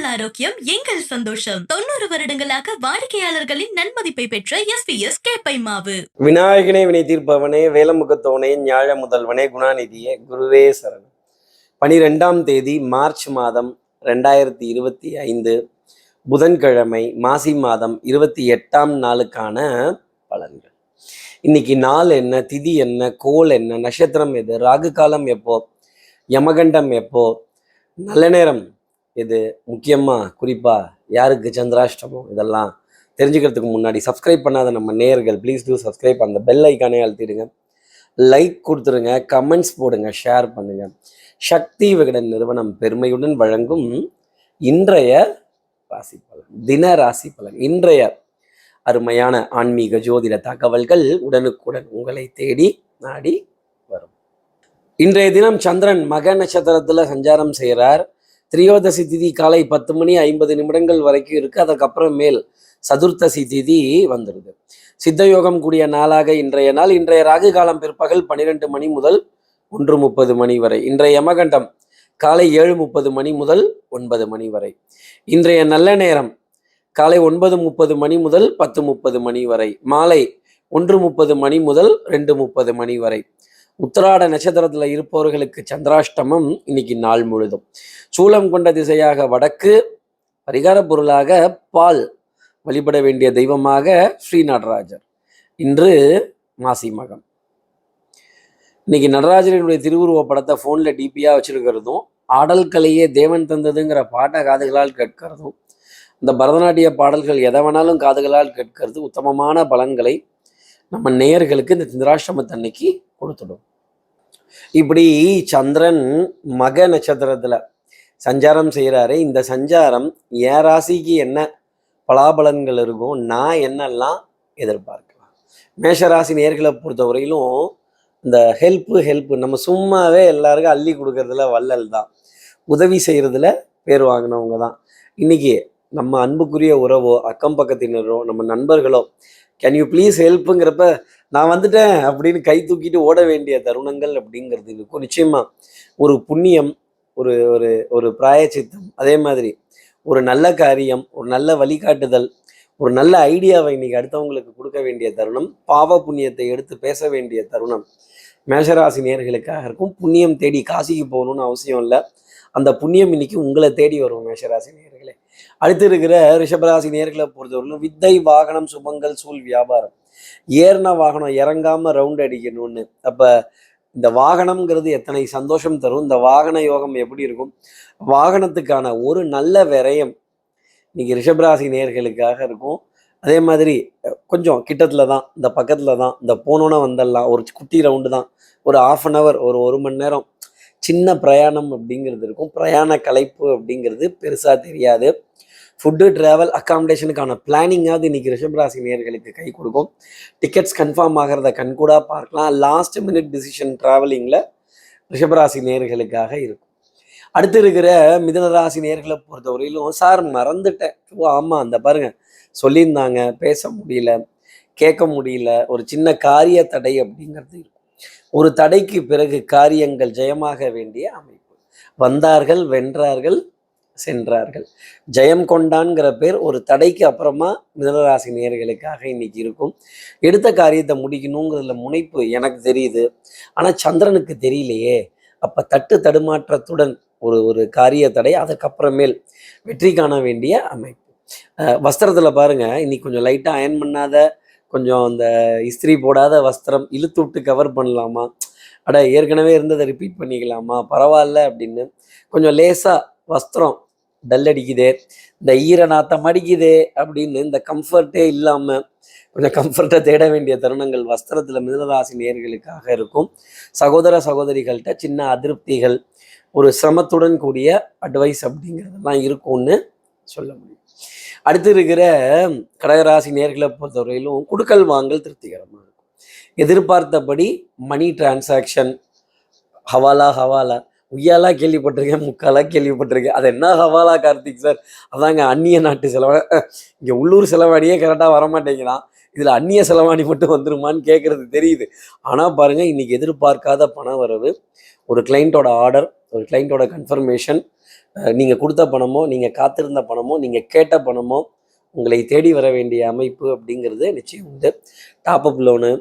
உங்கள் ஆரோக்கியம் எங்கள் சந்தோஷம். தொண்ணூறு வருடங்களாக வாடிக்கையாளர்களின் நன்மதிப்பை பெற்ற எஸ் பி எஸ் கேப்பை மாவு விநாயகனே வினை தீர்ப்பவனே வேலமுகத்தோனே ஞாழ முதல்வனே குணாநிதியே குருவே சரணம். பனிரெண்டாம் தேதி மார்ச் மாதம் ரெண்டாயிரத்தி இருபத்தி ஐந்து புதன்கிழமை மாசி மாதம் இருபத்தி எட்டாம் நாளுக்கான பலன்கள். இன்னைக்கு நாள் என்ன திதி என்ன கோல் என்ன நட்சத்திரம் எது ராகு காலம் எப்போ யமகண்டம் எப்போ நல்ல நேரம் இது முக்கியமாக குறிப்பாக யாருக்கு சந்திராஷ்டமம் இதெல்லாம் தெரிஞ்சுக்கிறதுக்கு முன்னாடி சப்ஸ்கிரைப் பண்ணாத நம்ம நேயர்கள் ப்ளீஸ் டூ சப்ஸ்கிரைப் அந்த பெல் ஐக்கானே அழுத்திடுங்க. லைக் கொடுத்துருங்க கமெண்ட்ஸ் போடுங்க ஷேர் பண்ணுங்க. சக்தி விகடன் நிறுவனம் பெருமையுடன் வழங்கும் இன்றைய ராசி பலன் தின ராசி பலன். இன்றைய அருமையான ஆன்மீக ஜோதிட தகவல்கள் உடனுக்குடன் உங்களை தேடி நாடி வரும். இன்றைய தினம் சந்திரன் மக நட்சத்திரத்தில் சஞ்சாரம் செய்கிறார் திரியோதசி திதி காலை பத்து மணி ஐம்பது நிமிடங்கள் வரைக்கும் இருக்கு. அதுக்கப்புறம் மேல் சதுர்த்தசி திதி வந்துடுது சித்தயோகம் கூடிய நாளாக இன்றைய நாள். இன்றைய ராகு காலம் பிற்பகல் பன்னிரெண்டு மணி முதல் ஒன்று முப்பது மணி வரை. இன்றைய யமகண்டம் காலை ஏழு முப்பது மணி முதல் ஒன்பது மணி வரை. இன்றைய நல்ல நேரம் காலை ஒன்பது முப்பது மணி முதல் பத்து முப்பது மணி வரை. மாலை ஒன்று முப்பது மணி முதல் ரெண்டு முப்பது மணி வரை. உத்திராட நட்சத்திரத்துல இருப்பவர்களுக்கு சந்திராஷ்டமம் இன்னைக்கு நாள் முழுதும். சூலம் கொண்ட திசையாக வடக்கு பரிகார பொருளாக பால் வழிபட வேண்டிய தெய்வமாக ஸ்ரீ நடராஜர் இன்று மாசி மகம். இன்னைக்கு நடராஜரினுடைய திருவுருவ படத்தை ஃபோனில் டிபியாக வச்சிருக்கிறதும் ஆடல் கலையே தேவன் தந்ததுங்கிற பாட்டை காதுகளால் கேட்கிறதும் இந்த பரதநாட்டிய பாடல்கள் எதை வேணாலும் காதுகளால் கேட்கிறது உத்தமமான பலன்களை நம்ம நேயர்களுக்கு இந்த சந்திராஷ்டமத்தன்னைக்கு கொடுத்துடும். இப்படி சந்திரன் மக நட்சத்திரத்துல சஞ்சாரம் செய்கிறாரு இந்த சஞ்சாரம் என் ராசிக்கு என்ன பலாபலன்கள் இருக்கும் நான் என்னெல்லாம் எதிர்பார்க்கலாம். மேஷராசி நேர்களை பொறுத்தவரையிலும் இந்த ஹெல்ப்பு ஹெல்ப் நம்ம சும்மாவே எல்லாருக்கும் அள்ளி கொடுக்கறதுல வள்ளல் தான். உதவி செய்கிறதுல பேர் வாங்கினவங்க தான். இன்னைக்கு நம்ம அன்புக்குரிய உறவோ அக்கம் பக்கத்தினரோ நம்ம நண்பர்களோ கேன் யூ ப்ளீஸ் ஹெல்ப்புங்கிறப்ப நான் வந்துட்டேன் அப்படின்னு கை தூக்கிட்டு ஓட வேண்டிய தருணங்கள் அப்படிங்கிறது இருக்கும். நிச்சயமா ஒரு புண்ணியம் ஒரு ஒரு ஒரு பிராயச்சித்தம் அதே மாதிரி ஒரு நல்ல காரியம் ஒரு நல்ல வழிகாட்டுதல் ஒரு நல்ல ஐடியாவை இன்னைக்கு அடுத்தவங்களுக்கு கொடுக்க வேண்டிய தருணம் பாவ புண்ணியத்தை எடுத்து பேச வேண்டிய தருணம் மேஷராசி நேர்களுக்காக இருக்கும். புண்ணியம் தேடி காசிக்கு போகணும்னு அவசியம் இல்லை. அந்த புண்ணியம் இன்னைக்கு உங்களை தேடி வரும் மேஷராசி நேர்களே. அடுத்து இருக்கிற ரிஷபராசி நேர்களை பொறுத்தவரையிலும் வித்தை வாகனம் சுபங்கள் சூழ் வியாபாரம். ஏறின வாகனம் இறங்காம ரவுண்ட் அடிக்கணும்னு. அப்ப இந்த வாகனம்ங்கிறது எத்தனை சந்தோஷம் தரும்? இந்த வாகன யோகம் எப்படி இருக்கும்? வாகனத்துக்கான ஒரு நல்ல விரயம் இன்னைக்கு ரிஷபராசி நேர்களுக்காக இருக்கும். அதே மாதிரி கொஞ்சம் கிட்டத்துல தான் இந்த பக்கத்தில் தான் இந்த போனோன்னே வந்துடலாம் ஒரு குட்டி ரவுண்டு தான். ஒரு ஆஃப் அன் ஹவர் ஒரு ஒரு மணி நேரம் சின்ன பிரயாணம் அப்படிங்கிறது இருக்கும். பிரயாண கலைப்பு அப்படிங்கிறது பெருசாக தெரியாது. ஃபுட்டு ட்ராவல் அக்காமடேஷனுக்கான பிளானிங்காவது இன்னைக்கு ரிஷபராசி நேர்களுக்கு கை கொடுக்கும். டிக்கெட்ஸ் கன்ஃபார்ம் ஆகிறத கண்கூடாக பார்க்கலாம். லாஸ்ட் மினிட் டிசிஷன் ட்ராவலிங்கில் ரிஷபராசி நேர்களுக்காக இருக்கும். அடுத்து இருக்கிற மிதனராசி நேர்களை பொறுத்தவரையிலும் சார் மறந்துட்டேன். ஓ ஆமாம் அந்த பாருங்கள் சொல்லியிருந்தாங்க. பேச முடியல கேட்க முடியல. ஒரு சின்ன காரிய தடை அப்படிங்கிறது இருக்கும். ஒரு தடைக்கு பிறகு காரியங்கள் ஜெயமாக வேண்டிய அமைப்பு. வந்தார்கள் வென்றார்கள் சென்றார்கள். ஜெயம் கொண்டான்கிற பேர் ஒரு தடைக்கு அப்புறமா மிதனராசி நேர்களுக்காக இன்னைக்கு இருக்கும். எடுத்த காரியத்தை முடிக்கணுங்கிறதுல முனைப்பு எனக்கு தெரியுது. ஆனால் சந்திரனுக்கு தெரியலையே. அப்போ தட்டு தடுமாற்றத்துடன் ஒரு ஒரு காரிய தடை அதுக்கப்புறமேல் வெற்றி காண வேண்டிய அமைப்பு. வஸ்திரத்தில் பாருங்க இன்னைக்கு கொஞ்சம் லைட்டாக அயன் பண்ணாத கொஞ்சம் அந்த இஸ்திரி போடாத வஸ்திரம் இழுத்து விட்டு கவர் பண்ணலாமா? அட ஏற்கனவே இருந்ததை ரிப்பீட் பண்ணிக்கலாமா? பரவாயில்ல அப்படின்னு கொஞ்சம் லேசாக வஸ்திரம் டல் அடிக்குது இந்த ஈர நாத்தம் அடிக்குதே அப்படின்னு இந்த கம்ஃபர்ட்டே இல்லாமல் கொஞ்சம் கம்ஃபர்ட்டை தேட வேண்டிய தருணங்கள் வஸ்திரத்தில் மிதனராசி நேர்களுக்காக இருக்கும். சகோதர சகோதரிகள்கிட்ட சின்ன அதிருப்திகள் ஒரு சிரமத்துடன் கூடிய அட்வைஸ் அப்படிங்கிறதெல்லாம் இருக்கும்னு சொல்ல முடியும். அடுத்து இருக்கிற கடகராசி நேர்களை பொறுத்தவரையிலும் குடுக்கல் வாங்கல் திருப்திகரமாக இருக்கும். எதிர்பார்த்தபடி மணி டிரான்சாக்ஷன் ஹவாலா ஹவாலா. உய்யாலா கேள்விப்பட்டிருக்கேன் முக்காலா கேள்விப்பட்டிருக்கேன். அது என்ன ஹவாலா கார்த்திக் சார் அதாங்க அந்நிய நாட்டு செலவாணி இங்கே உள்ளூர் செலவாணியே கரெக்டாக வரமாட்டேங்கிறான் இதில் அந்நிய செலவாணி மட்டும் வந்துருமான்னு கேட்குறது தெரியுது. ஆனால் பாருங்கள் இன்றைக்கி எதிர்பார்க்காத பண வரவு ஒரு கிளைண்ட்டோட ஆர்டர் ஒரு கிளைண்ட்டோட கன்ஃபர்மேஷன் நீங்கள் கொடுத்த பணமோ நீங்கள் காத்திருந்த பணமோ நீங்கள் கேட்ட பணமோ உங்களை தேடி வர வேண்டிய அமைப்பு அப்படிங்கிறது நிச்சயம் உண்டு. டாப் அப் லோனு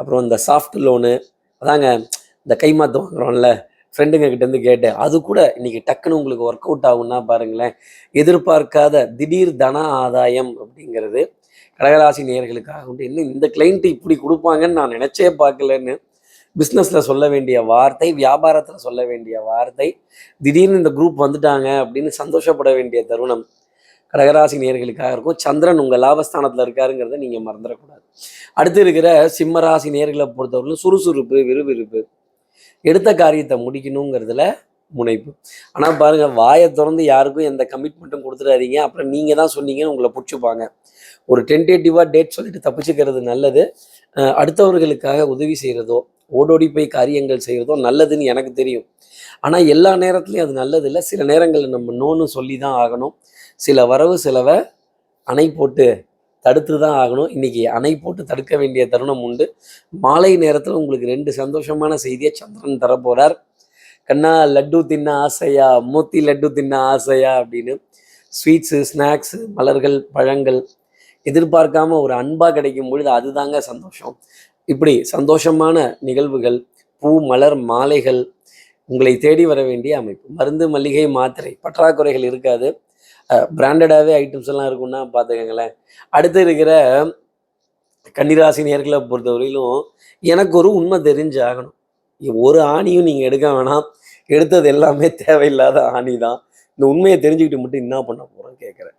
அப்புறம் இந்த சாஃப்ட் லோனு அதாங்க இந்த கைமாத்து வாங்குறோம்ல ஃப்ரெண்டுங்க கிட்டேருந்து கேட்டேன் அது கூட இன்னைக்கு டக்குன்னு உங்களுக்கு ஒர்க் அவுட் ஆகும்னா பாருங்களேன் எதிர்பார்க்காத திடீர் தன ஆதாயம் அப்படிங்கிறது கடகராசி நேர்களுக்காக உண்டு. இன்னும் இந்த கிளைண்ட்டு இப்படி கொடுப்பாங்கன்னு நான் நினச்சே பார்க்கலன்னு பிஸ்னஸில் சொல்ல வேண்டிய வார்த்தை வியாபாரத்தில் சொல்ல வேண்டிய வார்த்தை திடீர்னு இந்த குரூப் வந்துட்டாங்க அப்படின்னு சந்தோஷப்பட வேண்டிய தருணம் கடகராசி நேயர்களுக்காக இருக்கும். சந்திரன் உங்கள் லாபஸ்தானத்தில் இருக்காருங்கிறத நீங்கள் மறந்துடக்கூடாது. அடுத்து இருக்கிற சிம்மராசி நேர்களை பொறுத்தவரையிலும் சுறுசுறுப்பு விறுவிறுப்பு. எடுத்த காரியத்தை முடிக்கணுங்கிறதுல முனைப்பு. ஆனால் பாருங்க வாயை திறந்து யாருக்கும் எந்த கமிட்மெண்ட்டும் கொடுத்துடாதீங்க. அப்புறம் நீங்கள் தான் சொன்னீங்கன்னு உங்களை பிடிச்சிப்பாங்க. ஒரு டென்டேட்டிவாக டேட் சொல்லிட்டு தப்பிச்சுக்கிறது நல்லது. அடுத்தவர்களுக்காக உதவி செய்கிறதோ ஓடோடி போய் காரியங்கள் செய்கிறதோ நல்லதுன்னு எனக்கு தெரியும். ஆனால் எல்லா நேரத்துலையும் அது நல்லது இல்லை சில நேரங்களில் நம்ம நோன்னு சொல்லி தான் ஆகணும். சில வரவு செலவை அணை போட்டு தடுத்து தான் ஆகணும். இன்னைக்கு அணை போட்டு தடுக்க வேண்டிய தருணம் உண்டு. மாலை நேரத்தில் உங்களுக்கு ரெண்டு சந்தோஷமான செய்தியை சந்திரன் தரப்போகிறார் கண்ணா லட்டு தின்ன ஆசையா? மூத்தி லட்டு தின்ன ஆசையா? அப்படின்னு ஸ்வீட்ஸு ஸ்நாக்ஸு மலர்கள் பழங்கள் எதிர்பார்க்காம ஒரு அன்பாக கிடைக்கும் பொழுது அதுதாங்க சந்தோஷம். இப்படி சந்தோஷமான நிகழ்வுகள் பூ மலர் மாலைகள் உங்களை தேடி வர வேண்டிய அமைப்பு. மருந்து மல்லிகை மாத்திரை பற்றாக்குறைகள் இருக்காது. பிராண்டடாகவே ஐட்டம்ஸ் எல்லாம் இருக்கும்னா பார்த்துக்கங்களேன். அடுத்து இருக்கிற கன்னிராசி நேர்களை பொறுத்தவரையிலும் எனக்கு ஒரு உண்மை தெரிஞ்சாகணும் ஒரு ஆணியும் நீங்கள் எடுக்க வேணாம். எடுத்தது எல்லாமே தேவையில்லாத ஆணி தான். இந்த உண்மையை தெரிஞ்சுக்கிட்டு மட்டும் என்ன பண்ண போகிறோம் கேட்குறேன்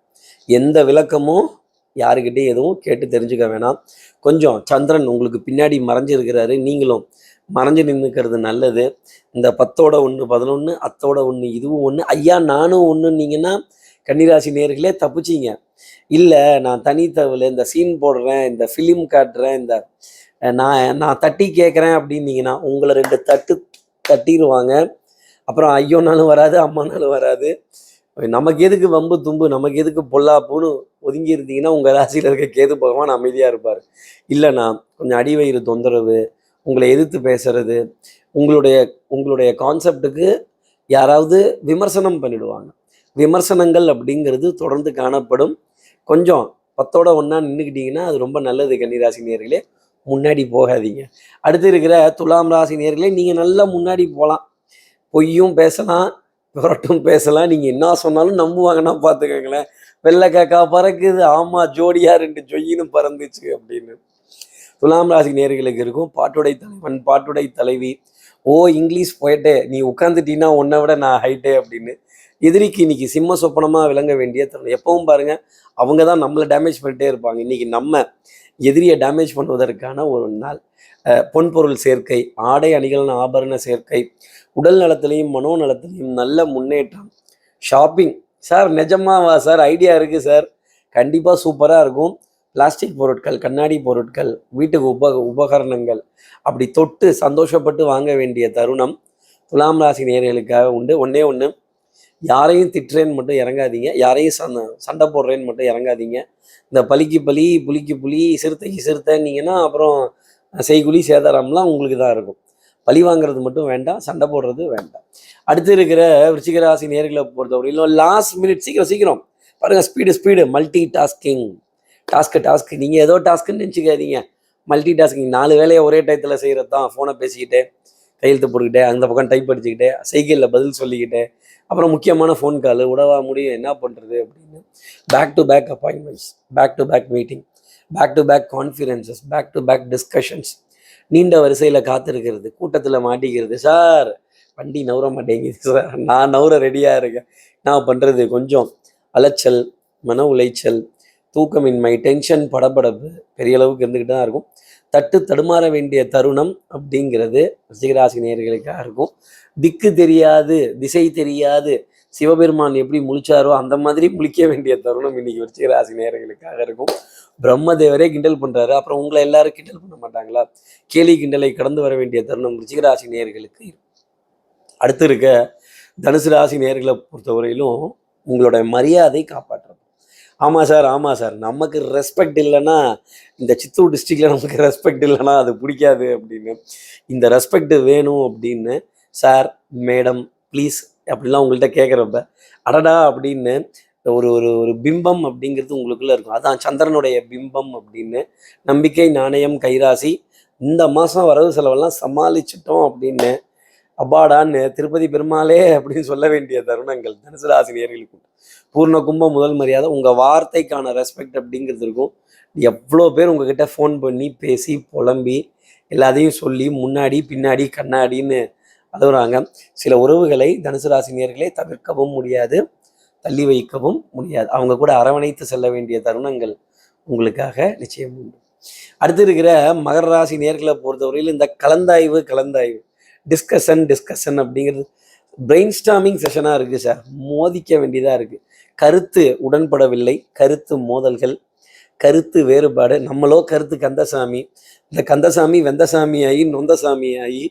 எந்த விளக்கமும் யாருக்கிட்டையும் எதுவும் கேட்டு தெரிஞ்சுக்க வேணாம். கொஞ்சம் சந்திரன் உங்களுக்கு பின்னாடி மறைஞ்சிருக்கிறாரு. நீங்களும் மறைஞ்சு நின்றுக்கிறது நல்லது. இந்த பத்தோட ஒன்று பதினொன்று அத்தோட ஒன்று இதுவும் ஒன்று ஐயா நானும் ஒன்றுன்னீங்கன்னா கன்னிராசி நேர்களே தப்பிச்சிங்க. இல்லை நான் தனித்தவில் இந்த சீன் போடுறேன் இந்த ஃபிலிம் காட்டுறேன் இந்த நான் நான் தட்டி கேட்குறேன் அப்படின்னீங்கன்னா உங்களை ரெண்டு தட்டு தட்டிடுவாங்க அப்புறம் ஐயோனாலும் வராது அம்மானாலும் வராது. நமக்கு எதுக்கு வம்பு தும்பு நமக்கு எதுக்கு பொல்லாப்புன்னு ஒதுங்கி இருந்தீங்கன்னா உங்கள் ராசியில் இருக்க கேது பகவான் அமைதியாக இருப்பார். இல்லைண்ணா கொஞ்சம் அடிவயிறு தொந்தரவு உங்களை எதிர்த்து பேசுறது உங்களுடைய உங்களுடைய கான்செப்டுக்கு யாராவது விமர்சனம் பண்ணிடுவாங்க. விமர்சனங்கள் அப்படிங்கிறது தொடர்ந்து காணப்படும். கொஞ்சம் பத்தோட ஒன்றா நின்றுக்கிட்டீங்கன்னா அது ரொம்ப நல்லது கன்னிராசி நேர்களே முன்னாடி போகாதீங்க. அடுத்து இருக்கிற துலாம் ராசி நேர்களே நீங்கள் நல்லா முன்னாடி போகலாம் பொய்யும் பேசலாம் புரட்டும் பேசலாம். நீங்கள் என்ன சொன்னாலும் நம்புவாங்கன்னா பார்த்துக்கோங்களேன். வெள்ளை காக்கா பறக்குது. ஆமாம் ஜோடியா ரெண்டு ஜொய்யின்னு பறந்துச்சு அப்படின்னு. துலாம் ராசி நேர்களுக்கு இருக்கும். பாட்டுடை தலைவன் பாட்டுடை தலைவி. ஓ இங்கிலீஷ் போயிட்டே நீ உட்காந்துட்டீங்கன்னா உன்னை விட நான் ஹைட்டே அப்படின்னு. எதிரிக்கு இன்னைக்கு சிம்ம சொப்பனமாக விளங்க வேண்டிய தருணம். எப்பவும் பாருங்க அவங்க தான் நம்மளை டேமேஜ் பண்ணிட்டே இருப்பாங்க. இன்னைக்கு நம்ம எதிரியை டேமேஜ் பண்ணுவதற்கான ஒரு நாள். பொன்பொருள் சேர்க்கை ஆடை அணிகலன் ஆபரண சேர்க்கை உடல் நலத்திலையும் மனோ நலத்திலையும் நல்ல முன்னேற்றம். ஷாப்பிங் சார் நிஜமாவா சார் ஐடியா இருக்குது சார் கண்டிப்பாக சூப்பராக இருக்கும். பிளாஸ்டிக் பொருட்கள் கண்ணாடி பொருட்கள் வீட்டுக்கு உப உபகரணங்கள். அப்படி தொட்டு சந்தோஷப்பட்டு வாங்க வேண்டிய தருணம் துலாம் ராசி நேர்களுக்காக உண்டு. ஒன்றே ஒன்று யாரையும் திட்டுறேன்னு மட்டும் இறங்காதீங்க. யாரையும் சண்டை சண்டை போடுறேன்னு மட்டும் இறங்காதீங்க. இந்த பலிக்கு பலி புலிக்கு புலி சிறுத்தைக்கு சிறுத்தைன்னீங்கன்னா அப்புறம் செய்குலி சேதாரம்லாம் உங்களுக்கு தான் இருக்கும். பழி வாங்குறது மட்டும் வேண்டாம் சண்டை போடுறது வேண்டாம். அடுத்து இருக்கிற விருச்சிகராசி நேர்களை பொறுத்தவரையிலும் லாஸ்ட் மினிட் சீக்கிரம் சீக்கிரம். பாருங்கள் speed speed multitasking task task நீங்கள் ஏதோ டாஸ்க்குன்னு நினச்சிக்காதீங்க. மல்டி டாஸ்கிங் நாலு வேலையை ஒரே டயத்தில் செய்கிறது தான் ஃபோனை பேசிக்கிட்டே கையெழுத்து போட்டுக்கிட்டே அந்த பக்கம் டைப் அடிச்சுக்கிட்டே சைக்கிளில் பதில் சொல்லிக்கிட்டே அப்புறம் முக்கியமான ஃபோன் கால் உடவா முடியும் என்ன பண்ணுறது அப்படின்னு. Back to back appointments back to back meeting back to back conferences back to back discussions நீண்ட வரிசையில் காத்திருக்கிறது கூட்டத்தில் மாட்டிக்கிறது. சார் வண்டி நவுற மாட்டேங்குது சார். நான் நவுற ரெடியாக இருக்கேன். நான் பண்ணுறது கொஞ்சம் அலைச்சல் மன உளைச்சல் தூக்கமின்மை டென்ஷன் படபடப்பு பெரிய அளவுக்கு இருந்துக்கிட்டு தான் இருக்கும். தட்டு தடுமாற வேண்டிய தருணம் அப்படிங்கிறது ரிஷிகராசி நேர்களுக்காக இருக்கும். திக்கு தெரியாது திசை தெரியாது சிவபெருமான் எப்படி முழிச்சாரோ அந்த மாதிரி முழிக்க வேண்டிய தருணம் இன்னைக்கு விருச்சிகராசி நேயர்களுக்காக இருக்கும். பிரம்மதேவரே கிண்டல் பண்றாரு. அப்புறம் உங்களை எல்லாரும் கிண்டல் பண்ண மாட்டாங்களா? கேலி கிண்டலை கடந்து வர வேண்டிய தருணம் ரிச்சிகராசி நேயர்களுக்கு அடுத்து இருக்க தனுசு ராசி நேயர்களை பொறுத்தவரையிலும் உங்களோட மரியாதை காப்பாற்றணும் ஆமாம் சார் ஆமாம் சார். நமக்கு ரெஸ்பெக்ட் இல்லைன்னா இந்த சித்தூர் டிஸ்ட்ரிக்டில் நமக்கு ரெஸ்பெக்ட் இல்லைன்னா அது பிடிக்காது அப்படின்னு. இந்த ரெஸ்பெக்ட் வேணும் அப்படின்னு சார் மேடம் ப்ளீஸ் அப்படிலாம் உங்கள்கிட்ட கேட்குறப்ப அடடா அப்படின்னு ஒரு ஒரு ஒரு பிம்பம் அப்படிங்கிறது உங்களுக்குள்ள இருக்கும். அதான் சந்திரனுடைய பிம்பம் அப்படின்னு நம்பிக்கை நாணயம் கைராசி இந்த மாதம் வரவு செலவெல்லாம் சமாளிச்சிட்டோம் அப்படின்னு அப்பாடான்னு திருப்பதி பெருமாளே அப்படின்னு சொல்ல வேண்டிய தருணங்கள். தனுசு ராசி நேர்களுக்கு பூர்ண கும்பம் முதல் மரியாதை. உங்கள் வார்த்தைக்கான ரெஸ்பெக்ட் அப்படிங்கிறது இருக்கும். எவ்வளோ பேர் உங்ககிட்ட ஃபோன் பண்ணி பேசி புலம்பி எல்லாத்தையும் சொல்லி முன்னாடி பின்னாடி கண்ணாடின்னு அழுகுறாங்க. சில உறவுகளை தனுசு ராசி நேர்களே தவிர்க்கவும் முடியாது. தள்ளி வைக்கவும் முடியாது. அவங்க கூட அரவணைத்து செல்ல வேண்டிய தருணங்கள் உங்களுக்காக நிச்சயம் உண்டு. அடுத்து இருக்கிற மகர ராசி நேர்களை பொறுத்தவரையில் இந்த கலந்தாய்வு கலந்தாய்வு. டிஸ்கஷன் டிஸ்கஷன் அப்படிங்கிறது பிரெயின் ஸ்டாமிங் செஷனாக இருக்குது சார் மோதிக்க வேண்டியதாக இருக்குது கருத்து உடன்படவில்லை. கருத்து மோதல்கள் கருத்து வேறுபாடு. நம்மளோ கருத்து கந்தசாமி. இந்த கந்தசாமி வெந்தசாமி ஆகி நொந்தசாமி ஆகி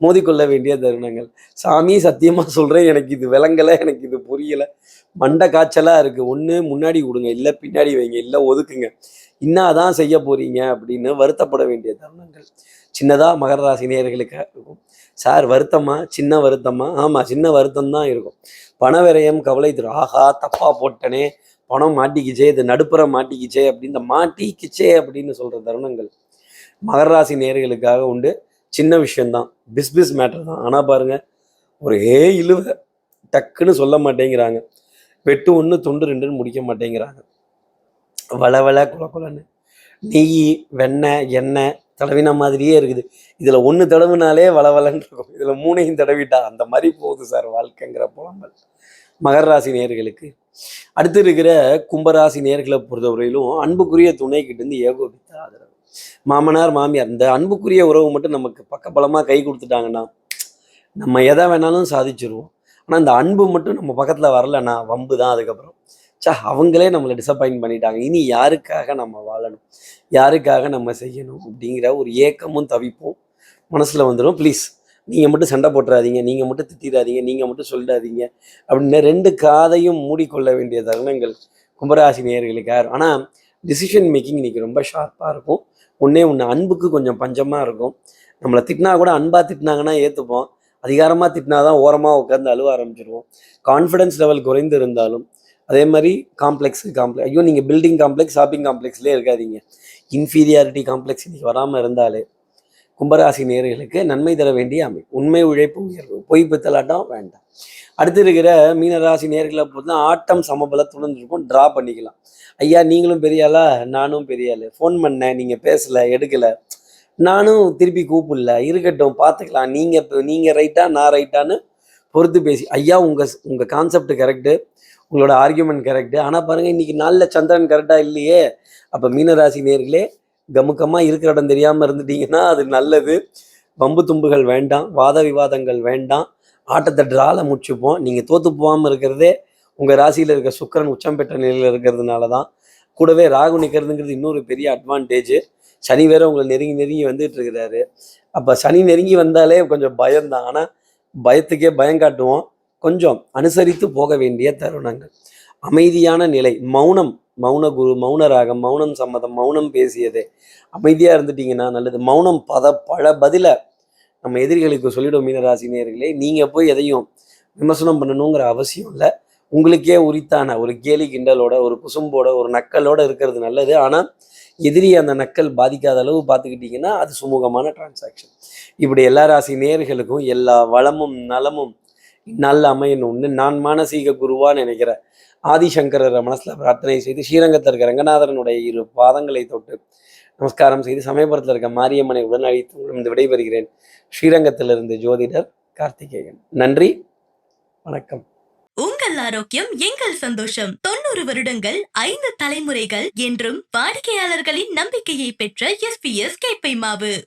மோதிக்கொள்ள வேண்டிய தருணங்கள். சாமி சத்தியமாக சொல்கிறேன் எனக்கு இது விளங்கலை எனக்கு இது புரியலை. மண்டை காய்ச்சலாக இருக்குது ஒன்று முன்னாடி விடுங்க இல்லை பின்னாடி வைங்க இல்லை ஒதுக்குங்க. இன்னாதான் செய்ய போறீங்க அப்படின்னு வருத்தப்பட வேண்டிய தருணங்கள். சின்னதாக மகர ராசி நேர்களுக்காக இருக்கும். சார் வருத்தமா? சின்ன வருத்தமா? ஆமாம் சின்ன வருத்தம் தான் இருக்கும். பண விரயம் கவலை திரு ஆஹா தப்பாக போட்டனே. பணம் மாட்டிக்கிச்சே இது நடுப்புற மாட்டிக்கிச்சே அப்படின்னு இந்த மாட்டிக்கிச்சே அப்படின்னு சொல்கிற தருணங்கள் மகர ராசி நேர்களுக்காக உண்டு. சின்ன விஷயம்தான். பிஸ்பிஸ் மேட்டர் தான். ஆனால் பாருங்கள் ஒரே இழுவ. டக்குன்னு சொல்ல மாட்டேங்கிறாங்க. வெட்டு ஒன்று துண்டு ரெண்டுன்னு முடிக்க மாட்டேங்கிறாங்க. வள வள குல குலன்னு நெய் வெண்ணெய் எண்ணெய் தடவின மாதிரியே இருக்குது. இதில் ஒன்று தடவினாலே வளவலன்னு இருக்கும். இதில் மூணையும் தடவிட்டா அந்த மாதிரி போகுது சார் வாழ்க்கைங்கிற புலம்பல். மகர ராசி நேர்களுக்கு. அடுத்து இருக்கிற கும்பராசி நேர்களை பொறுத்தவரையிலும் அன்புக்குரிய துணை கிட்ட இருந்து ஏகோபித்த ஆதரவு. மாமனார் மாமியார் இந்த அன்புக்குரிய உறவு மட்டும் நமக்கு பக்கபலமாக கை கொடுத்துட்டாங்கன்னா நம்ம எதை வேணாலும் சாதிச்சிருவோம். ஆனால் இந்த அன்பு மட்டும் நம்ம பக்கத்தில் வரலன்னா வம்பு தான் அதுக்கப்புறம். சா அவங்களே நம்மளை டிசப்பாயின்ட் பண்ணிட்டாங்க. இனி யாருக்காக நம்ம வாழணும்? யாருக்காக நம்ம செய்யணும்? அப்படிங்கிற ஒரு ஏக்கமும் தவிப்போம். மனசில் வந்துடும் ப்ளீஸ் நீங்கள் மட்டும் சண்டை போட்டுறாதீங்க. நீங்கள் மட்டும் திட்டிடாதீங்க நீங்கள் மட்டும் சொல்லிடாதீங்க. அப்படின்னு ரெண்டு காதையும் மூடிக்கொள்ள வேண்டிய தருணங்கள் கும்பராசி நேயர்களுக்காக ஆனால் டிசிஷன் மேக்கிங் இன்னைக்கு ரொம்ப ஷார்ப்பாக இருக்கும். ஒன்றே ஒன்று அன்புக்கு கொஞ்சம் பஞ்சமாக இருக்கும். நம்மளை திட்டினா கூட அன்பாக திட்டினாங்கன்னா ஏற்றுப்போம் அதிகாரமாக திட்டினா தான் ஓரமாக உட்காந்து அழுவ ஆரம்பிச்சிருவோம். கான்ஃபிடன்ஸ் லெவல் குறைந்து இருந்தாலும் அதே மாதிரி காம்ப்ளெக்ஸ் காம்ப்ளெக்ஸ் ஐயோ நீங்கள் பில்டிங் காம்ப்ளெக்ஸ் ஷாப்பிங் காம்ப்ளெக்ஸ்லேயே இருக்காதீங்க. இன்ஃபீரியாரிட்டி காம்ப்ளெக்ஸ் இன்னைக்கு வராமல் இருந்தாலே கும்பராசி நேர்களுக்கு நன்மை தர வேண்டிய அமை உண்மை உழைப்பு உயர்வு. பொய் பித்தலாட்டம் வேண்டாம். அடுத்து இருக்கிற மீனராசி நேர்களை பொறுத்து ஆட்டம் சமபலத்துடன் இருக்கும். ட்ரா பண்ணிக்கலாம். ஐயா நீங்களும் பெரிய ஆளா? நானும் பெரிய ஆளு. ஃபோன் பண்ணேன் நீங்கள் பேசலை எடுக்கலை. நானும் திருப்பி கூப்பிடல. இருக்கட்டும் பார்த்துக்கலாம். நீங்கள் இப்போ நீங்கள் ரைட்டா நான் ரைட்டான்னு பொறுத்து பேசி. ஐயா உங்கள் உங்கள் கான்செப்ட் கரெக்டு உங்களோட ஆர்கியூமெண்ட் கரெக்டு ஆனால் பாருங்கள் இன்னைக்கு நாளில் சந்திரன் கரெக்டாக இல்லையே. அப்போ மீனராசி நேர்களே கமுக்கமாக இருக்கிற இடம் தெரியாமல் இருந்துட்டீங்கன்னா அது நல்லது. வம்பு தும்புகள் வேண்டாம் வாத விவாதங்கள் வேண்டாம். ஆட்டத்தை ட்ரால முடிச்சுப்போம். நீங்கள் தோத்து போகாமல் இருக்கிறதே உங்கள் ராசியில் இருக்க சுக்கிரன் உச்சம் பெற்ற நிலையில் இருக்கிறதுனால தான் கூடவே ராகு நிற்கிறதுங்கிறது இன்னொரு பெரிய அட்வான்டேஜ் சனி வேற உங்களை நெருங்கி நெருங்கி வந்துட்டு இருக்கிறாரு. அப்போ சனி நெருங்கி வந்தாலே கொஞ்சம் பயம்தான். ஆனால் பயத்துக்கே பயம் காட்டுவோம். கொஞ்சம் அனுசரித்து போக வேண்டிய தருணங்கள். அமைதியான நிலை மௌனம் மௌன குரு மௌன ராகம் மௌனம் சம்மதம் மௌனம் பேசியதே. அமைதியாக இருந்துட்டீங்கன்னா நல்லது. மௌனம் பத பல பதில நம்ம எதிரிகளுக்கு சொல்லிடும் மீனராசி நேர்களே நீங்கள் போய் எதையும் விமர்சனம் பண்ணணுங்கிற அவசியம் இல்லை. உங்களுக்கே உரித்தான ஒரு கேலி கிண்டலோட ஒரு குசும்போட ஒரு நக்கலோட இருக்கிறது நல்லது. ஆனால் எதிரி அந்த நக்கல் பாதிக்காத அளவு பார்த்துக்கிட்டிங்கன்னா அது சுமூகமான டிரான்சாக்ஷன் இப்படி எல்லா ராசி நேர்களுக்கும் எல்லா வளமும் நலமும் நல்ல அமையணும்னு நான் மானசீக குருவா நினைக்கிறேன். ஆதிசங்கரரை மனசுல பிரார்த்தனை செய்து ஸ்ரீரங்கத்தில் இருக்க ரங்கநாதரனுடைய இரு பாதங்களை தொட்டு நமஸ்காரம் செய்து சமயபுரத்தில் இருக்க மாரியம்மனை உடன் அழைத்து உங்களிடம் விடைபெறுகிறேன். ஸ்ரீரங்கத்திலிருந்து ஜோதிடர் கார்த்திகேயன். நன்றி. வணக்கம். உங்கள் ஆரோக்கியம் எங்கள் சந்தோஷம். தொண்ணூறு வருடங்கள் ஐந்து தலைமுறைகள் என்றும் வாடிக்கையாளர்களின் நம்பிக்கையை பெற்ற எஸ் பி எஸ் கேப்பை மாவு.